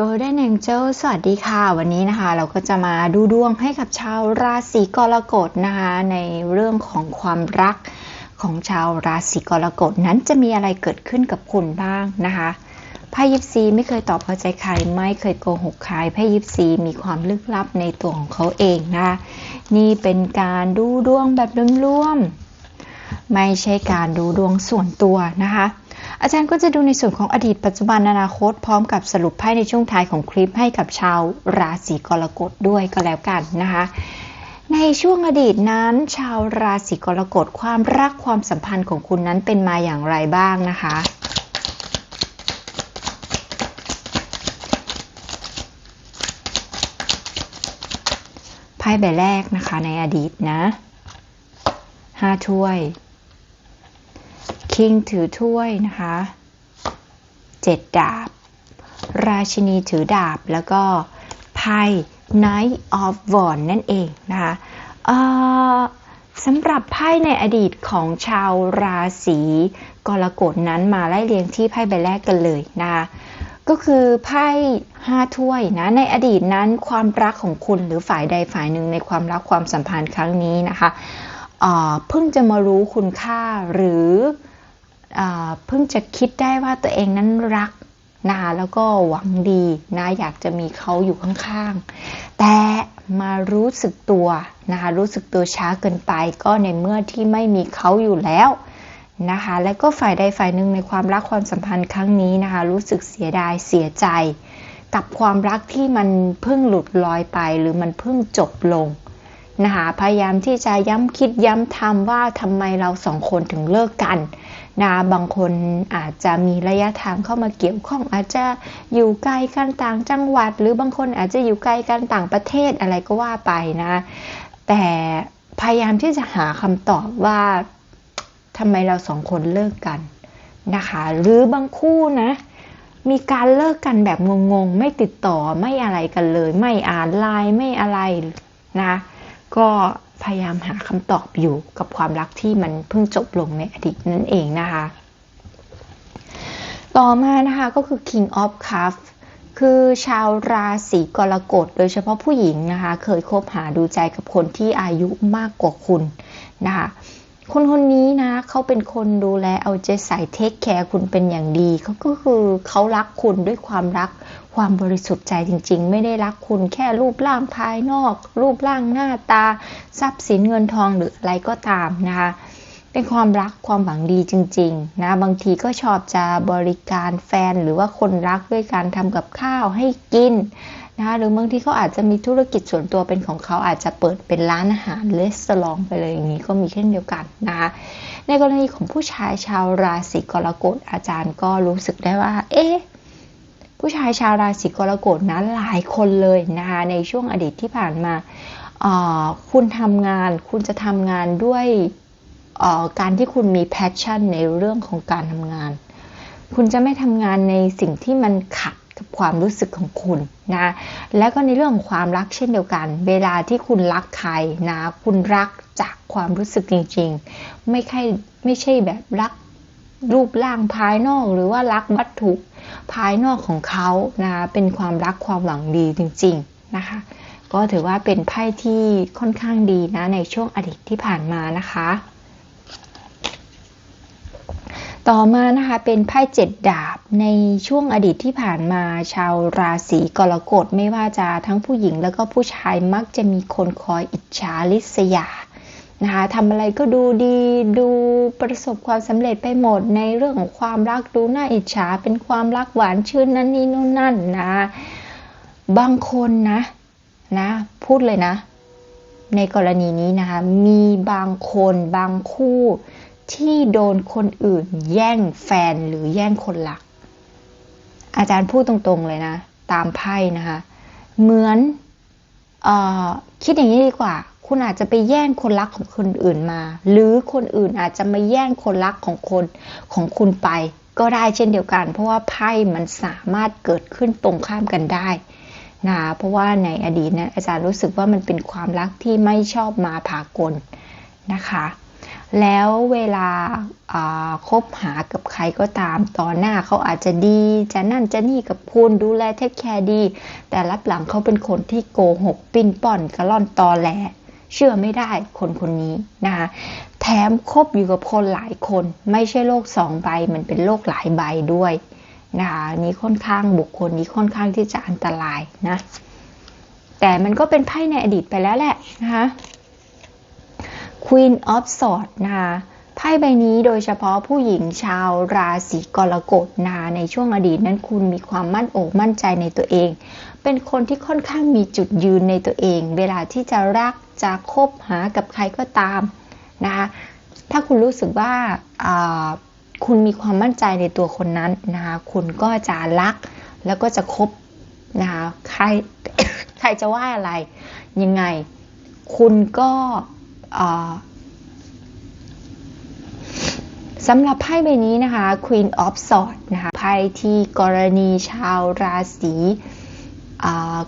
Golden Angel สวัสดีค่ะ วันนี้นะคะ เราก็จะมาดูดวงให้กับชาวราศีกรกฎนะคะ ในเรื่องของความรักของชาวราศีกรกฎนั้นจะมีอะไรเกิดขึ้นกับคุณบ้างนะคะไพ่ยิปซีไม่เคยตอบพอใจใคร ไม่เคยโกหกใครไพ่ยิปซีมีความลึกลับในตัวของเขาเองนะคะนี่เป็นการดูดวงแบบร่วมๆไม่ใช่การดูดวงส่วนตัวนะคะ อาจารย์ก็จะดูในส่วนของอดีตปัจจุบันอนาคต พร้อมกับสรุปไพ่ในช่วงท้ายของคลิปให้กับชาวราศีกรกฎด้วยก็แล้วกันนะคะในช่วงอดีตนั้น ชาวราศีกรกฎความรักความสัมพันธ์ของคุณนั้นเป็นมาอย่างไรบ้างนะคะ ไพ่ใบแรกนะคะในอดีตนะห้าถ้วย คิงถือถ้วยนะคะเจ็ดดาบ ราชินีถือดาบแล้วก็ไพ่ Knight of Wands นั่นเองนะคะเอ่อสำหรับไพ่ในอดีตของชาวราศีกรกฎนั้นมาไล่เรียงที่ไพ่ใบแรกกันเลยนะคะก็คือไพ่ห้าถ้วยนะในอดีตนั้นความรักของคุณหรือฝ่ายใดฝ่ายหนึ่งในความรักความสัมพันธ์ครั้งนี้นะคะเอ่อเพิ่งจะมารู้คุณค่าหรือ เพิ่งจะคิดได้ว่าตัวเองนั้นรักนะคะแล้วก็หวังดีนะอยากจะมีเขาอยู่ข้างๆ แต่มารู้สึกตัวนะคะรู้สึกตัวช้าเกินไปก็ในเมื่อที่ไม่มีเขาอยู่แล้วนะคะและก็ฝ่ายใดฝ่ายหนึ่งในความรักความสัมพันธ์ครั้งนี้นะคะรู้สึกเสียดายเสียใจ กับความรักที่มันเพิ่งหลุดลอยไป หรือมันเพิ่งจบลงนะคะพยายามที่จะย้ำคิดย้ำทำว่าทำไมเราสองคนถึงเลิกกัน นะบางคนอาจจะมีระยะทางเข้ามาเกี่ยวข้อง อาจจะอยู่ไกลกันต่างจังหวัด หรือบางคนอาจจะอยู่ไกลกันต่างประเทศอะไรก็ว่าไปนะ แต่พยายามที่จะหาคำตอบว่าทำไมเราสองคนเลิกกันนะคะ หรือบางคู่นะ มีการเลิกกันแบบงงๆ ไม่ติดต่อไม่อะไรกันเลย ไม่อ่านไลน์ไม่อะไรนะ ก็ พยายามหาคำตอบอยู่กับความรักที่มันเพิ่งจบลงในอดีตนั่นเองนะคะ ต่อมานะคะก็คือ King of Cups คือชาวราศีกรกฎโดยเฉพาะผู้หญิงนะคะ เคยคบหาดูใจกับคนที่อายุมากกว่าคุณนะคะ คนคนนี้นะเขาเป็นคนดูแลเอาใจใส่เทคแคร์คุณเป็นอย่างดีเขาก็คือเขารักคุณด้วยความรักความบริสุทธิ์ใจจริง ๆ ไม่ได้รักคุณแค่รูปร่างภายนอก รูปร่างหน้าตา ทรัพย์สินเงินทองหรืออะไรก็ตามนะคะเป็นความรักความหวังดีจริง ๆ นะ บางทีก็ชอบจะบริการแฟนหรือว่าคนรักด้วยการทำกับข้าวให้กิน นะหรือบางทีเขาอาจจะมีธุรกิจส่วนตัวเป็นของเขาอาจจะเปิดเป็นร้านอาหารเลสซลองไปเลยอย่างนี้ก็มีเช่นเดียวกันนะคะในกรณีของผู้ชายชาวราศีกรกฎอาจารย์ก็รู้สึกได้ว่า เอ๊ะผู้ชายชาวราศีกรกฎนะหลายคนเลยนะคะในช่วงอดีตที่ผ่านมาคุณทำงานคุณจะทำงานด้วยการที่คุณมีแพชชั่นในเรื่องของการทำงาน คุณจะไม่ทำงานในสิ่งที่มันขัด กับความรู้สึกของคุณนะแล้วก็ในเรื่องของความรักเช่นเดียวกัน เวลาที่คุณรักใครนะคุณรักจากความรู้สึกจริงๆ ไม่ใช่ไม่ใช่แบบรักรูปร่างภายนอกหรือว่ารักวัตถุภายนอกของเขานะเป็นความรักความหวังดีจริงๆนะคะ ก็ถือว่าเป็นไพ่ที่ค่อนข้างดีนะในช่วงอดีตที่ผ่านมานะคะ ต่อมานะคะเป็นไพ่เจ็ดดาบในช่วงอดีตที่ผ่านมาชาวราศีกรกฎไม่ว่าจะทั้งผู้หญิงแล้วก็ผู้ชายมักจะมีคนคอยอิจฉาริษยานะคะทำอะไรก็ดูดีดูประสบความสำเร็จไปหมดในเรื่องของความรักดูน่าอิจฉาเป็นความรักหวานชื่นนั่นนี่นู่นนั่นนะบางคนนะนะพูดเลยนะ ในกรณีนี้นะคะมีบางคนบางคู่ ที่โดนคนอื่น แย่งแฟนหรือแย่งคนรัก อาจารย์พูดตรงๆเลยนะ ตามไพ่นะคะ เหมือนออคิดอย่างนี้ดีกว่า คุณอาจจะไปแย่งคนรักของคนอื่นมา หรือคนอื่นอาจจะมาแย่งคนรักของคนของคุณไป ก็ได้เช่นเดียวกัน เพราะว่าไพ่มันสามารถเกิดขึ้นตรงข้ามกันได้นะเพราะว่าในอดีตนะอาจารย์รู้สึกว่ามันเป็นความรักที่ไม่ชอบมาผากลนะคะ แล้วเวลาคบหากับใครก็ตามตอนหน้าเขาอาจจะดีจะนั่นจะนี่กับคุณดูแลเทคแคร์ดี แต่รับหลังเขาเป็นคนที่โกหก ปิ้นป่อนกระล่อนตอแหลเชื่อไม่ได้คนคนนี้นะคะแถมคบอยู่กับคนหลายคน ไม่ใช่โลกสองใบมันเป็นโลกหลายใบด้วยนะคะนี้ค่อนข้างบุคคลนี้ค่อนข้างที่จะอันตรายนะแต่มันก็เป็นไพ่ในอดีตไปแล้วแหละนะคะ Queen of Swords นะคะไพ่ใบนี้โดยเฉพาะผู้หญิงชาวราศีกรกฎนาในช่วงอดีตนั้นคุณมีความมั่นอกมั่นใจในตัวเอง เป็นคนที่ค่อนข้างมีจุดยืนในตัวเอง เวลาที่จะรักจะคบหากับใครก็ตามนะคะถ้าคุณรู้สึกว่าคุณมีความมั่นใจในตัวคนนั้นนะคะคุณก็จะรักแล้วก็จะคบนะคะใครใครจะว่าอะไรยังไง คุณก็ สำหรับไพ่ใบนี้นะคะ Queen of Swords นะคะไพ่ที่กรณีชาวราศี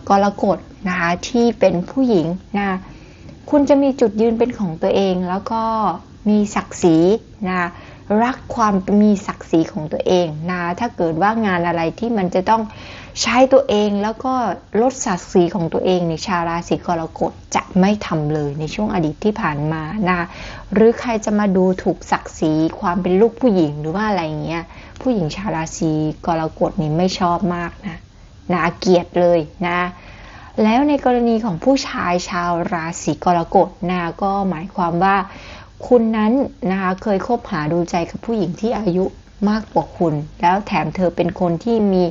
กรกฎนะคะที่เป็นผู้หญิงนะคุณจะมีจุดยืนเป็นของตัวเอง แล้วก็มีศักดิ์ศรีนะ รักความมีศักดิ์ศรีของตัวเองนะถ้าเกิดว่างานอะไรที่มันจะต้องใช้ตัวเองแล้วก็ลดศักดิ์ศรีของตัวเองในชาวราศีกรกฎจะไม่ทำเลยในช่วงอดีตที่ผ่านมานะหรือใครจะมาดูถูกศักดิ์ศรีความเป็นลูกผู้หญิงหรือว่าอะไรเงี้ยผู้หญิงชาวราศีกรกฎนี่ไม่ชอบมากนะนะเกลียดเลยนะแล้วในกรณีของผู้ชายชาวราศีกรกฎนะก็หมายความว่า คุณนั้นนะคะเคยคบหาดูใจกับผู้หญิงที่อายุมากกว่าคุณ แล้วแถมเธอเป็นคนที่มี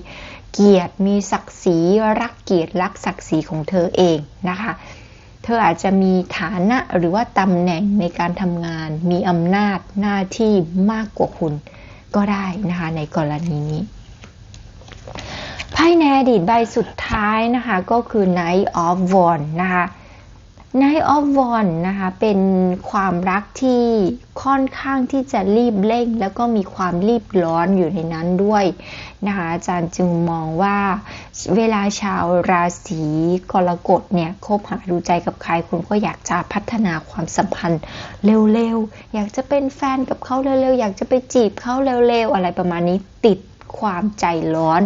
เกียรติ มีศักดิ์ศรีรักเกียรติรักศักดิ์ศรีของเธอเองนะคะ เธออาจจะมีฐานะหรือว่าตำแหน่งในการทำงาน มีอำนาจหน้าที่มากกว่าคุณก็ได้นะคะในกรณีนี้ไพ่ในอดีตใบสุดท้ายนะคะก็คือ Knight of Wands นะคะ Night of Wands นะคะ เป็นความรักที่ค่อนข้างที่จะรีบเร่ง แล้วก็มีความรีบร้อนอยู่ในนั้นด้วยนะคะอาจารย์จึงมองว่าเวลาชาวราศีกรกฎเนี่ยคบหาดูใจกับใครคุณก็อยากจะพัฒนาความสัมพันธ์เร็วๆ อยากจะเป็นแฟนกับเขาเร็วๆ อยากจะไปจีบเขาเร็วๆ อะไรประมาณนี้ติดความใจร้อน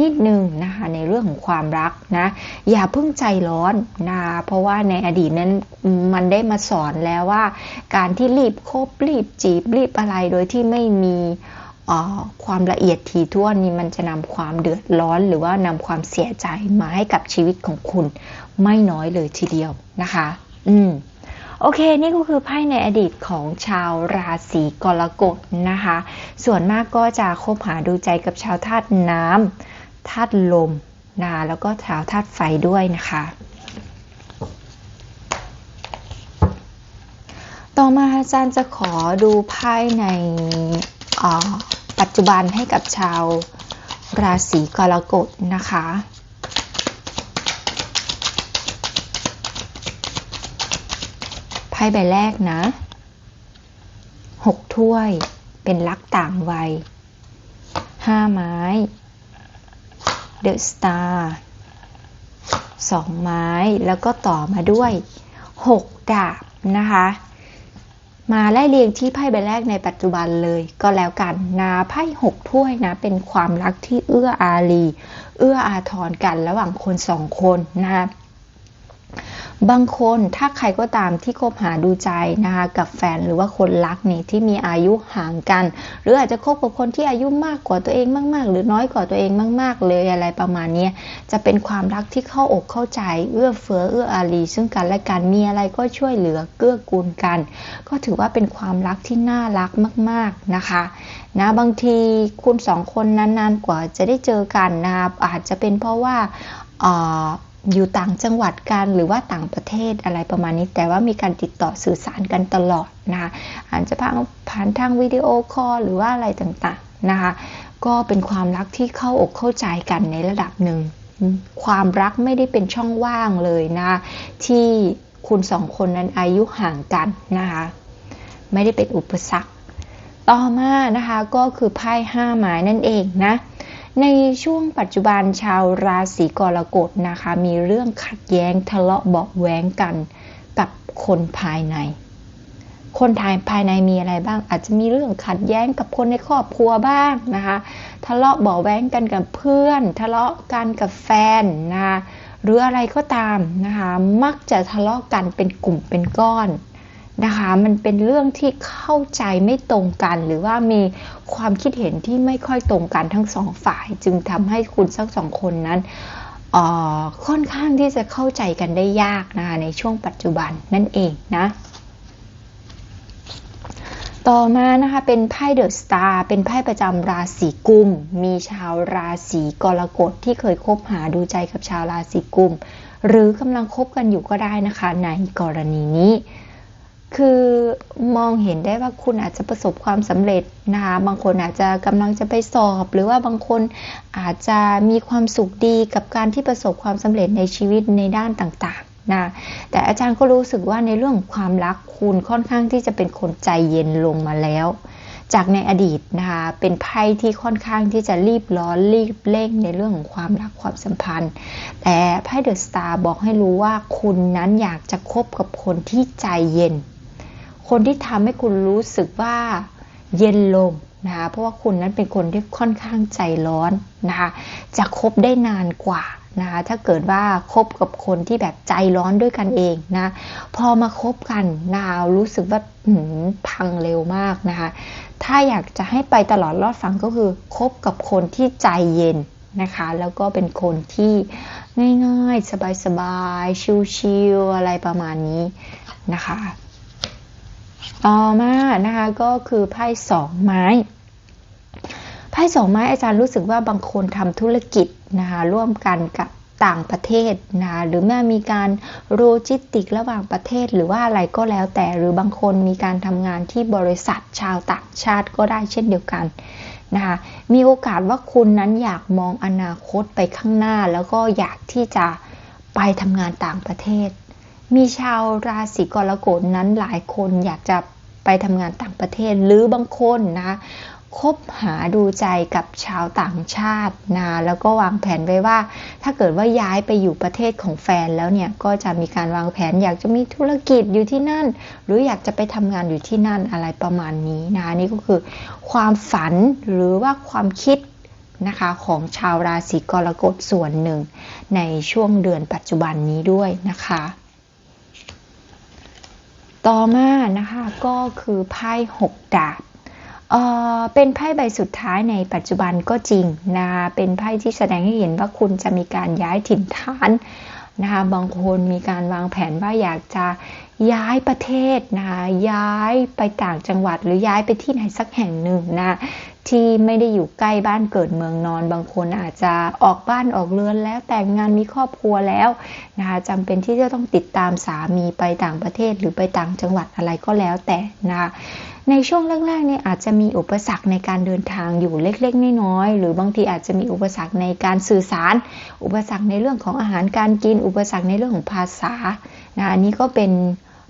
นิดนึงนะคะในเรื่องของความรักนะอย่าเพิ่งใจร้อนนะเพราะว่าในอดีตนั้นมันได้มาสอนแล้วว่า การที่รีบคบรีบจีบรีบอะไรโดยที่ไม่มีความละเอียดถี่ถ้วนนี่มันจะนำความเดือดร้อน หรือว่านำความเสียใจมาให้กับชีวิตของคุณ ไม่น้อยเลยทีเดียวนะคะ อืมโอเค นี่ก็คือไพ่ในอดีตของชาวราศีกรกฎนะคะ ส่วนมากก็จะคบหาดูใจกับชาวธาตุน้ำ ธาตุลมนะแล้วก็แถวธาตุไฟด้วยนะคะ ต่อมาอาจารย์จะขอดูไพ่ในปัจจุบันให้กับชาวราศีกรกฎนะคะไพ่ใบแรกนะหกถ้วยเป็นลักต่างวัยห้าไม้ เดอะสตาร์สองไม้แล้วก็ต่อมาด้วย 6 ดาบนะคะ มาไล่เรียงที่ไพ่ใบแรกในปัจจุบันเลยก็แล้วกันนาไพ่หกถ้วยนะเป็นความรักที่เอื้ออารี เอื้ออาทรกันระหว่างคนสองคนนะคะ บางคนถ้าใครก็ตามที่คบหาดูใจนะคะกับแฟนหรือว่าคนรักนี่ที่มีอายุห่างกัน หรืออาจจะคบกับคนที่อายุมากกว่าตัวเองมาก ๆ หรือน้อยกว่าตัวเองมาก ๆ เลยอะไรประมาณนี้จะเป็นความรักที่เข้าอกเข้าใจเอื้อเฟื้อเอื้ออารี ซึ่งกันและกันมีอะไรก็ช่วยเหลือเกื้อกูลกัน ก็ถือว่าเป็นความรักที่น่ารักมาก ๆนะคะนะบางทีคุณสองคนนานๆกว่าจะได้เจอกันนะอาจจะเป็นเพราะว่า อยู่ต่างจังหวัดกันหรือว่าต่างประเทศอะไรประมาณนี้ แต่ว่ามีการติดต่อสื่อสารกันตลอดนะคะอาจจะผ่านผ่านทางวิดีโอคอลหรือว่าอะไรต่างๆนะคะก็เป็นความรักที่เข้าอกเข้าใจกันในระดับหนึ่ง ความรักไม่ได้เป็นช่องว่างเลยนะ ที่คุณสองคนนั้นอายุห่างกันนะคะไม่ได้เป็นอุปสรรค ต่อมานะคะก็คือไพ่ห้าหมายนั่นเองนะ ในช่วงปัจจุบันชาวราศีกรกฎนะคะ มีเรื่องขัดแย้งทะเลาะเบาแหวงกันกับคนภายใน คนทายภายในมีอะไรบ้าง อาจจะมีเรื่องขัดแย้งกับคนในครอบครัวบ้างนะคะ ทะเลาะเบาะแว้งกันกับเพื่อน ทะเลาะกันกับแฟนนะคะหรืออะไรก็ตามนะคะ มักจะทะเลาะกันเป็นกลุ่มเป็นก้อน นะคะ มันเป็นเรื่องที่เข้าใจไม่ตรงกัน หรือว่ามีความคิดเห็นที่ไม่ค่อยตรงกันทั้งสองฝ่าย จึงทำให้คุณทั้งสองคนนั้นค่อนข้างที่จะเข้าใจกันได้ยากนะคะในช่วงปัจจุบันนั่นเองนะ ต่อมานะคะเป็นไพ่เดอะสตาร์เป็นไพ่ประจำราศีกุม มีชาวราศีกรกฎที่เคยคบหาดูใจกับชาวราศีกุม หรือกำลังคบกันอยู่ก็ได้นะคะในกรณีนี้ คือมองเห็นได้ว่าคุณอาจจะประสบความสำเร็จนะคะบางคนอาจจะกำลังจะไปสอบ หรือว่าบางคนอาจจะมีความสุขดีกับการที่ประสบความสำเร็จในชีวิตในด้านต่างๆนะแต่อาจารย์ก็รู้สึกว่าในเรื่องความรักคุณค่อนข้างที่จะเป็นคนใจเย็นลงมาแล้ว จากในอดีตนะคะเป็นไพ่ที่ค่อนข้างที่จะรีบร้อนรีบเร่งในเรื่องของความรักความสัมพันธ์ แต่ไพ่เดอะสตาร์บอกให้รู้ว่าคุณนั้นอยากจะคบกับคนที่ใจเย็น คนที่ทำให้คุณรู้สึกว่าเย็นลงนะคะเพราะว่าคุณนั้นเป็นคนที่ค่อนข้างใจร้อนนะคะจะคบได้นานกว่านะคะถ้าเกิดว่าคบกับคนที่แบบใจร้อนด้วยกันเองนะพอมาคบกันนะคะรู้สึกว่าพังเร็วมากนะคะถ้าอยากจะให้ไปตลอดรอดฟังก็คือคบกับคนที่ใจเย็นนะคะแล้วก็เป็นคนที่ง่ายๆ สบายๆ ชิลๆอะไรประมาณนี้นะคะ ต่อมานะคะก็คือไพ่สองไม้ไพ่สองไม้อาจารย์รู้สึกว่าบางคนทำธุรกิจนะคะร่วมกันกับต่างประเทศนะะหรือแม้มีการโลจิสติกระหว่างประเทศหรือว่าอะไรก็แล้วแต่หรือบางคนมีการทำงานที่บริษัทชาวต่างชาติก็ได้เช่นเดียวกันนะคะมีโอกาสว่าคุณนั้นอยากมองอนาคตไปข้างหน้า แล้วก็อยากที่จะไปทำงานต่างประเทศ มีชาวราศีกรกฎนั้นหลายคนอยากจะไปทำงานต่างประเทศหรือบางคนนะคบหาดูใจกับชาวต่างชาตินะแล้วก็วางแผนไว้ว่า ถ้าเกิดว่าย้ายไปอยู่ประเทศของแฟนแล้วเนี่ยก็จะมีการวางแผนอยากจะมีธุรกิจอยู่ที่นั่น หรืออยากจะไปทำงานอยู่ที่นั่นอะไรประมาณนี้นะนี่ก็คือ ความฝันหรือว่าความคิดนะคะของชาวราศีกรกฎส่วนหนึ่ง ในช่วงเดือนปัจจุบันนี้ด้วยนะคะ ต่อมานะคะก็คือไพ่หกดาบเเป็นไพ่ใบสุดท้ายในปัจจุบันก็จริงนะเป็นไพ่ที่แสดงให้เห็นว่าคุณจะมีการย้ายถิ่นฐานนะคะบางคนมีการวางแผนว่าอยากจะย้ายประเทศนะคะย้ายไปต่างจังหวัดหรือย้ายไปที่ไหนสักแห่งหนึ่งนะ ที่ไม่ได้อยู่ใกล้บ้านเกิดเมืองนอน บางคนอาจจะออกบ้านออกเรือนแล้วแต่งงานมีครอบครัวแล้วนะคะจำเป็นที่จะต้องติดตามสามีไปต่างประเทศหรือไปต่างจังหวัดอะไรก็แล้วแต่นะคะในช่วงแรกๆนี่อาจจะมีอุปสรรคในการเดินทางอยู่เล็กๆน้อยๆหรือบางทีอาจจะมีอุปสรรคในการสื่อสาร อุปสรรคในเรื่องของอาหารการกิน อุปสรรคในเรื่องของภาษานะอันนี้ก็เป็น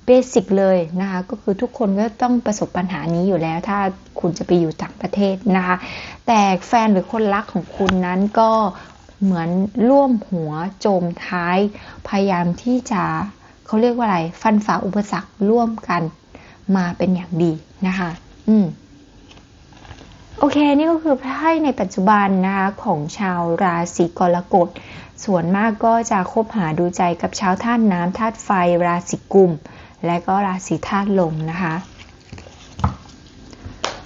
เบสิกเลยนะคะ ก็คือทุกคนก็ต้องประสบปัญหานี้อยู่แล้ว ถ้าคุณจะไปอยู่ต่างประเทศนะคะ แต่แฟนหรือคนรักของคุณนั้นก็เหมือนร่วมหัวโจมท้าย พยายามที่จะเขาเรียกว่าอะไร ฟันฝ่าอุปสรรคร่วมกันมาเป็นอย่างดีนะคะ อืมโอเค นี่ก็คือไพ่ในปัจจุบันนะคะของชาวราศีกรกฎ ส่วนมากก็จะคบหาดูใจกับชาวธาตุน้ำธาตุไฟราศีกุม และก็ราศีธาตุลมนะคะ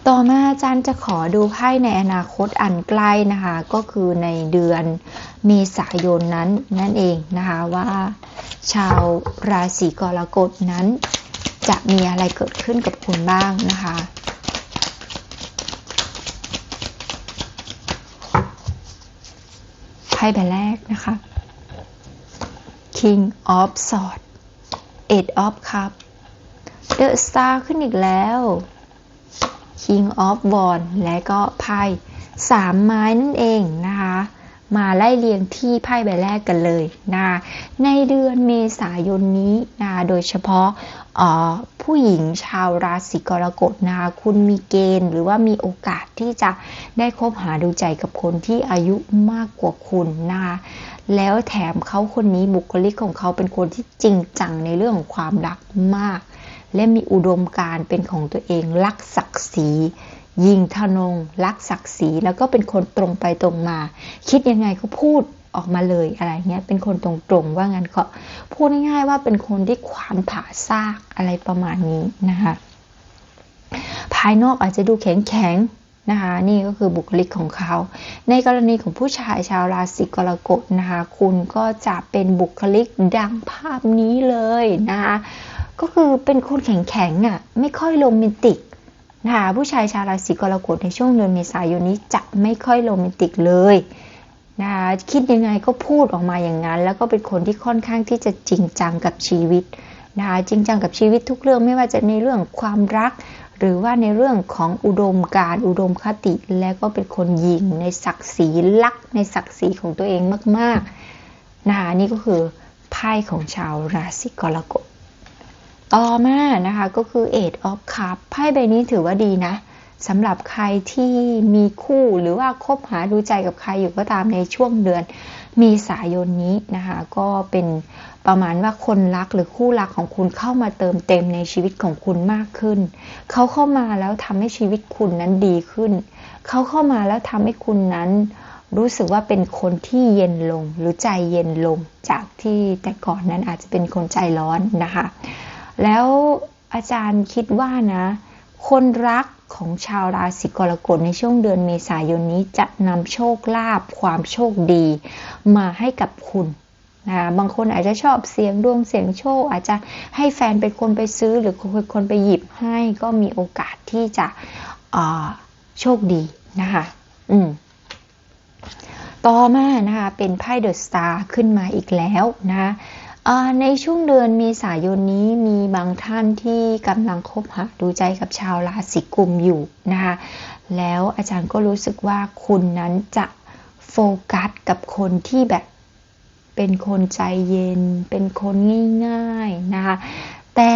ต่อมาอาจารย์จะขอดูไพ่ในอนาคตอันใกล้นะคะ ก็คือในเดือนเมษายนนั้นนั่นเองนะคะว่าชาวราศีกรกฎนั้น จะมีอะไรเกิดขึ้นกับคุณบ้างนะคะไพ่ใบแรกนะคะ King of Swords เอ็ดออฟครับเดอะสตาร์ขึ้นอีกแล้ว King of w a n d และก็ไพ่สามไม้นั่นเองนะคะ มาไล่เรียงที่ไพ่ใบแรกกันเลยนะในเดือนเมษายนนี้นะโดยเฉพาะผู้หญิงชาวราศีกรกฎนะคะคุณมีเกณฑ์หรือว่ามีโอกาสที่จะได้คบหาดูใจกับคนที่อายุมากกว่าคุณนะคะแล้วแถมเขาคนนี้บุคลิกของเขาเป็นคนที่จริงจังในเรื่องของความรักมาก และมีอุดมการณ์เป็นของตัวเองรักศักดิ์ศรี ยิงทนง รักศักดิ์ศรีแล้วก็เป็นคนตรงไปตรงมา คิดยังไงก็พูดออกมาเลยอะไรเงี้ย เป็นคนตรงๆว่างั้นก็พูดง่ายๆว่าเป็นคนที่ขวานผ่าซากอะไรประมาณนี้นะคะภายนอกอาจจะดูแข็งๆนะคะ นี่ก็คือบุคลิกของเขา ในกรณีของผู้ชายชาวราศีกรกฎนะคะ คุณก็จะเป็นบุคลิกดังภาพนี้เลยนะคะก็คือเป็นคนแข็งๆอะไม่ค่อยโรแมนติก นะคะผู้ชายชาวราศีกรกฎในช่วงเดือนเมษายนนี้จะไม่ค่อยโรแมนติกเลยนะคะคิดยังไงก็พูดออกมาอย่างนั้น แล้วก็เป็นคนที่ค่อนข้างที่จะจริงจังกับชีวิตนะคะจริงจังกับชีวิตทุกเรื่องไม่ว่าจะในเรื่องความรัก หรือว่าในเรื่องของอุดมการอุดมคติ และก็เป็นคนยิงในศักดิ์ศรีลักในศักดิ์ศรีของตัวเองมากๆนะคะนี่ก็คือไพ่ของชาวราศีกรกฎ ต่อมานะคะก็คือ Eight of Cups ไพ่ใบนี้ถือว่าดีนะสำหรับใครที่มีคู่หรือว่าคบหาดูใจกับใครอยู่ก็ตามในช่วงเดือนมีสายนนี้นะคะก็เป็นประมาณว่าคนรักหรือคู่รักของคุณเข้ามาเติมเต็มในชีวิตของคุณมากขึ้น เขาเข้ามาแล้วทำให้ชีวิตคุณนั้นดีขึ้น เขาเข้ามาแล้วทำให้คุณนั้นรู้สึกว่าเป็นคนที่เย็นลงหรือใจเย็นลงจากที่แต่ก่อนนั้นอาจจะเป็นคนใจร้อนนะคะ แล้วอาจารย์คิดว่านะ คนรักของชาวราศีกรกฎในช่วงเดือนเมษายนนี้จะนำโชคลาภความโชคดี มาให้กับคุณนะบางคนอาจจะชอบเสียงดวงเสียงโชค อาจจะให้แฟนเป็นคนไปซื้อหรือเป็นคนไปหยิบให้ก็มีโอกาสที่จะโชคดีนะคะอืมต่อมานะคะเป็นไพ่เดอะสตาร์ขึ้นมาอีกแล้วนะ ในช่วงเดือนมีสายนนี้มีบางท่านที่กำลังคบหาดูใจกับชาวราศีกุมอยู่นะคะแล้วอาจารย์ก็รู้สึกว่าคุณนั้นจะโฟกัสกับคนที่แบบเป็นคนใจเย็น เป็นคนง่ายๆนะคะแต่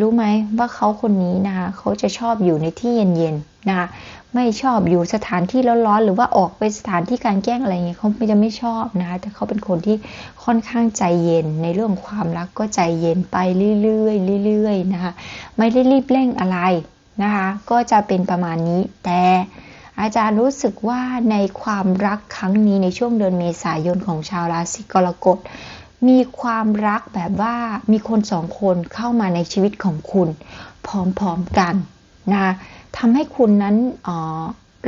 รู้ไหมว่าเขาคนนี้นะคะเขาจะชอบอยู่ในที่เย็นๆนะคะ ไม่ชอบอยู่สถานที่ร้อนๆหรือว่าออกไปสถานที่การแกล้งอะไรเงี้ยเขาจะไม่ชอบนะคะแต่เขาเป็นคนที่ค่อนข้างใจเย็นในเรื่องความรักก็ใจเย็นไปเรื่อยๆเรื่อยๆนะคะไม่ได้รีบเร่งอะไรนะคะก็จะเป็นประมาณนี้แต่อาจารย์รู้สึกว่าในความรักครั้งนี้ในช่วงเดือนเมษายนของชาวราศีกรกฎมีความรักแบบว่ามีคนสองคนเข้ามาในชีวิตของคุณ พร้อมๆกันนะ ทำให้คุณนั้น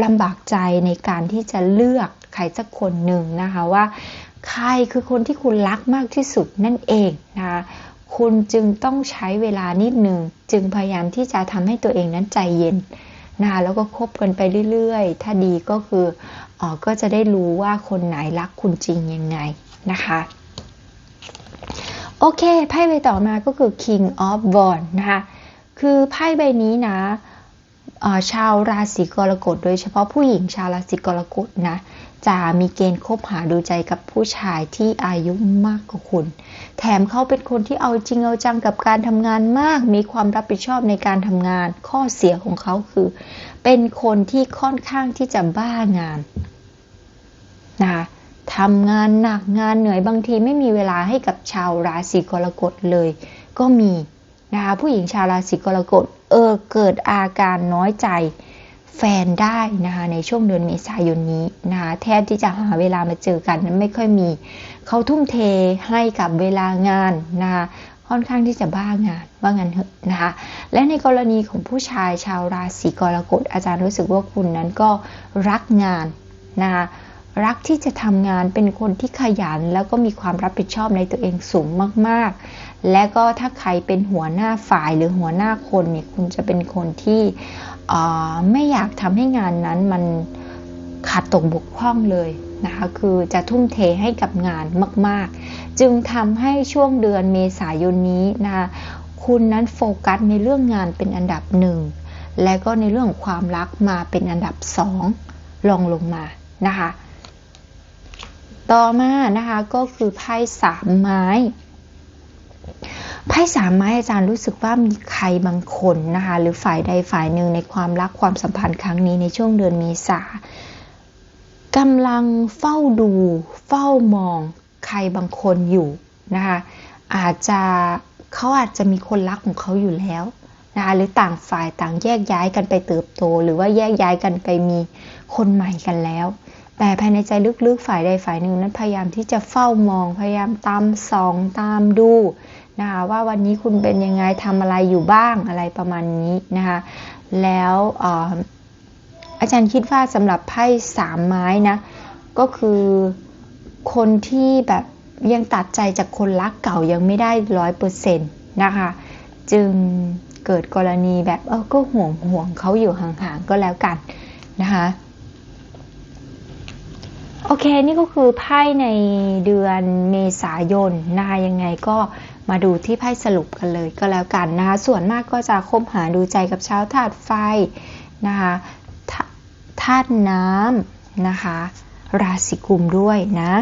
ลำบากใจในการที่จะเลือกใครสักคนหนึ่งนะคะว่า ใครคือคนที่คุณรักมากที่สุดนั่นเองนะคะคุณจึงต้องใช้เวลานิดหนึ่งจึงพยายามที่จะทำให้ตัวเองนั้นใจเย็นนะคะแล้วก็คบกันไปเรื่อยๆ ถ้าดีก็คือออก็จะได้รู้ว่าคนไหนรักคุณจริงยังไงนะคะโอเคไพ่ใบต่อมาก็คือ King of Wands นะคะคือไพ่ใบนี้นะ ชาวราศีกรกฎ โดยเฉพาะผู้หญิงชาวราศีกรกฎนะ จะมีเกณฑ์คบหาดูใจกับผู้ชายที่อายุมากกว่าคุณ แถมเขาเป็นคนที่เอาจริงเอาจังกับการทำงานมาก มีความรับผิดชอบในการทำงาน ข้อเสียของเขาคือ เป็นคนที่ค่อนข้างที่จะบ้างานนะทำงานหนักงานเหนื่อยบางทีไม่มีเวลาให้กับชาวราศีกรกฎเลย ก็มี นะคะผู้หญิงชาวราศีกรกฎเออเกิดอาการน้อยใจแฟนได้นะคะในช่วงเดือนเมษายนนี้นะคะแทบที่จะหาเวลามาเจอกันนั้นไม่ค่อยมีเขาทุ่มเทให้กับเวลางานนะคะค่อนข้างที่จะบ้างานว่างันเถอะนะคะและในกรณีของผู้ชายชาวราศีกรกฎอาจารย์รู้สึกว่าคุณนั้นก็รักงานนะคะ รักที่จะทำงานเป็นคนที่ขยัน แล้วก็มีความรับผิดชอบในตัวเองสูงมาก ๆ และก็ถ้าใครเป็นหัวหน้าฝ่ายหรือหัวหน้าคนเนี่ยคุณจะเป็นคนที่ไม่อยากทำให้งานนั้นมันขาดตกบกพร่องเลยนะคะคือจะทุ่มเทให้กับงานมาก ๆ จึงทำให้ช่วงเดือนเมษายนนี้นะคะคุณนั้นโฟกัสในเรื่องงานเป็นอันดับหนึ่งและก็ในเรื่องความรักมาเป็นอันดับสองลองลงมานะคะ ต่อมานะคะก็คือไพ่สามไม้ไพ่สามไม้อาจารย์รู้สึกว่ามีใครบางคนนะคะ หรือฝ่ายใดฝ่ายหนึ่งในความรักความสัมพันธ์ครั้งนี้ในช่วงเดือนเมษากำลังเฝ้าดูเฝ้ามองใครบางคนอยู่นะคะอาจจะเขาอาจจะมีคนรักของเขาอยู่แล้วนะคะหรือต่างฝ่ายต่างแยกย้ายกันไปเติบโต หรือว่าแยกย้ายกันไปมีคนใหม่กันแล้ว แต่ภายในใจลึกๆฝ่ายใดฝ่ายหนึ่งนั้นพยายามที่จะเฝ้ามอง พยายามตามส่องตามดูนะคะว่าวันนี้คุณเป็นยังไงทำอะไรอยู่บ้างอะไรประมาณนี้นะคะแล้วอ่ออาจารย์คิดว่าสำหรับไพ่สามไม้นะก็คือคนที่แบบยังตัดใจจากคนรักเก่ายังไม่ได้ร้อยเปอร์เซ็นต์นะคะจึงเกิดกรณีแบบเออก็ห่วงห่วงเขาอยู่ห่างๆก็แล้วกันนะคะ โอเค นี่ก็คือไพ่ในเดือนเมษายนนะคะยังไงก็มาดูที่ไพ่สรุปกันเลยก็แล้วกันนะคะ ส่วนมากก็จะคบหาดูใจกับชาวธาตุไฟนะคะธาตุน้ำนะคะ ราศีกุมด้วยนะ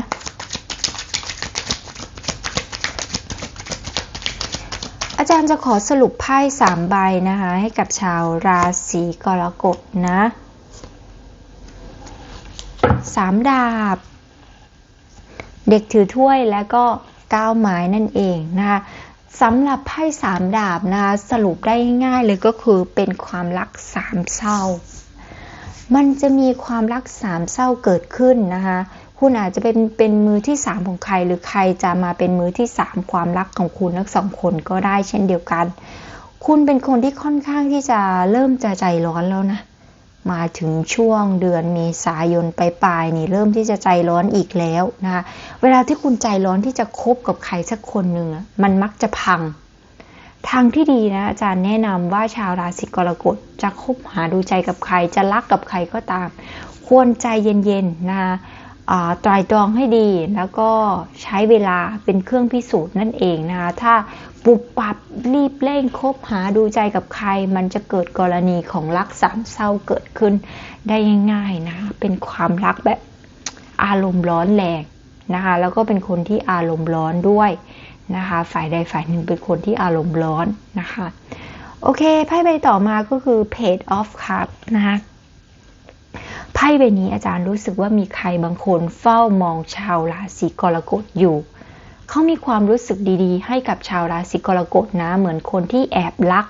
อาจารย์จะขอสรุปไพ่สามใบนะคะ ให้กับชาวราศีกรกฎนะ สามดาบ เด็กถือถ้วยและก็ก้าวไม้นั่นเองนะคะสำหรับไพ่สามดาบนะคะสรุปได้ง่ายเลยก็คือเป็นความรักสามเศร้า มันจะมีความรักสามเศร้าเกิดขึ้นนะคะคุณอาจจะเป็นเป็นมือที่สามของใคร หรือใครจะมาเป็นมือที่สามความรักของคุณทั้งสองคนก็ได้เช่นเดียวกัน คุณเป็นคนที่ค่อนข้างที่จะเริ่มจะใจร้อนแล้วนะ มาถึงช่วงเดือนเมษายนไปปลายนี่เริ่มที่จะใจร้อนอีกแล้วนะคะ เวลาที่คุณใจร้อนที่จะคบกับใครสักคนหนึ่งอะมันมักจะพัง ทางที่ดีนะอาจารย์แนะนำว่าชาวราศีกรกฎจะคบหาดูใจกับใครจะรักกับใครก็ตาม ควรใจเย็นๆนะคะ ไตรตรองให้ดีแล้วก็ใช้เวลาเป็นเครื่องพิสูจน์นั่นเองนะคะถ้าปุบปับรีบเร่งคบหาดูใจกับใคร มันจะเกิดกรณีของรักสามเศร้าเกิดขึ้นได้ง่ายๆนะเป็นความรักแบบอารมณ์ร้อนแรงนะคะแล้วก็เป็นคนที่อารมณ์ร้อนด้วยนะคะฝ่ายใดฝ่ายหนึ่งเป็นคนที่อารมณ์ร้อนนะคะโอเคไพ่ใบต่อมาก็คือ page of cup นะคะ ไพ่ใบนี้อาจารย์รู้สึกว่ามีใครบางคนเฝ้ามองชาวราศีกรกฎอยู่ เขามีความรู้สึกดีๆ ให้กับชาวราศีกรกฎนะ เหมือนคนที่แอบรัก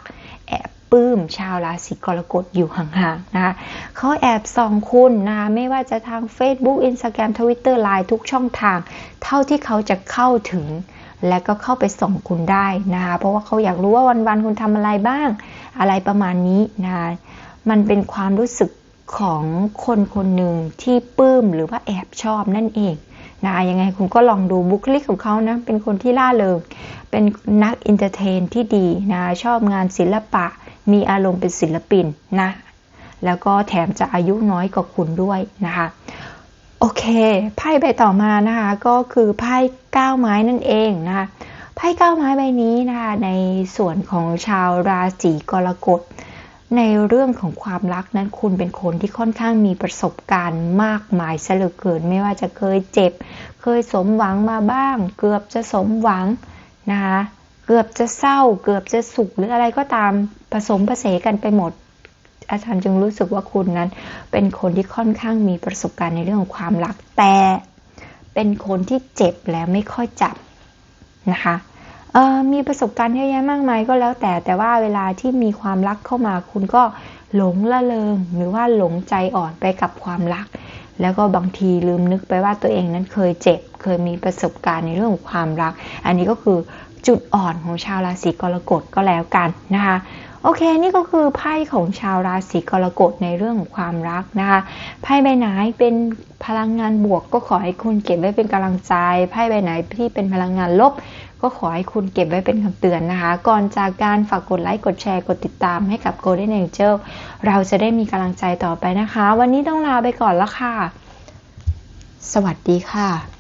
แอบปลื้มชาวราศีกรกฎอยู่ห่างๆนะคะเขาแอบส่องคุณนะไม่ว่าจะทาง Facebook Instagram Twitter Line ทุกช่องทาง เท่าที่เขาจะเข้าถึง และก็เข้าไปส่องคุณได้นะคะเพราะว่าเขาอยากรู้ว่าวันๆคุณทำอะไรบ้าง อะไรประมาณนี้นะคะมันเป็นความรู้สึก ของคนคนหนึ่งที่ปลื้มหรือว่าแอบชอบนั่นเองนะคะยังไงคุณก็ลองดูบุคลิกของเขานะเป็นคนที่ล่าเริงเป็นนักอินเตอร์เทนที่ดีนะชอบงานศิลปะ มีอารมณ์เป็นศิลปินนะแล้วก็แถมจะอายุน้อยกว่าคุณด้วยนะคะโอเคไพ่ใบต่อมานะคะก็คือไพ่ก้าวไม้นั่นเองนะคะไพ่ก้าวไม้ใบนี้นะคะในส่วนของชาวราศีกรกฎ ในเรื่องของความรักนั้นคุณเป็นคนที่ค่อนข้างมีประสบการณ์มากมายเหลือเกิน ไม่ว่าจะเคยเจ็บ เคยสมหวังมาบ้าง เกือบจะสมหวังนะคะเกือบจะเศร้า เกือบจะสุขหรืออะไรก็ตามผสมผสานกันไปหมด อาจารย์จึงรู้สึกว่าคุณนั้น เป็นคนที่ค่อนข้างมีประสบการณ์ในเรื่องของความรักแต่ เป็นคนที่เจ็บแล้วไม่ค่อยจับนะคะ มีประสบการณ์เยอะแยะมากมายก็แล้วแต่แต่ว่าเวลาที่มีความรักเข้ามาคุณก็หลงละเลงหรือว่าหลงใจอ่อนไปกับความรัก แล้วก็บางทีลืมนึกไปว่าตัวเองนั้นเคยเจ็บ เคยมีประสบการณ์ในเรื่องของความรัก อันนี้ก็คือจุดอ่อนของชาวราศีกรกฎก็แล้วกันนะคะโอเค นี่ก็คือไพ่ของชาวราศีกรกฎในเรื่องของความรักนะคะ ไพ่ใบไหนเป็นพลังงานบวกก็ขอให้คุณเก็บไว้เป็นกำลังใจ ไพ่ใบไหนที่เป็นพลังงานลบ ก็ขอให้คุณเก็บไว้เป็นคำเตือนนะคะ ก่อนจากการฝากกดไลค์ กดแชร์ กดติดตามให้กับ Golden Angel เราจะได้มีกำลังใจต่อไปนะคะ วันนี้ต้องลาไปก่อนแล้วค่ะ สวัสดีค่ะ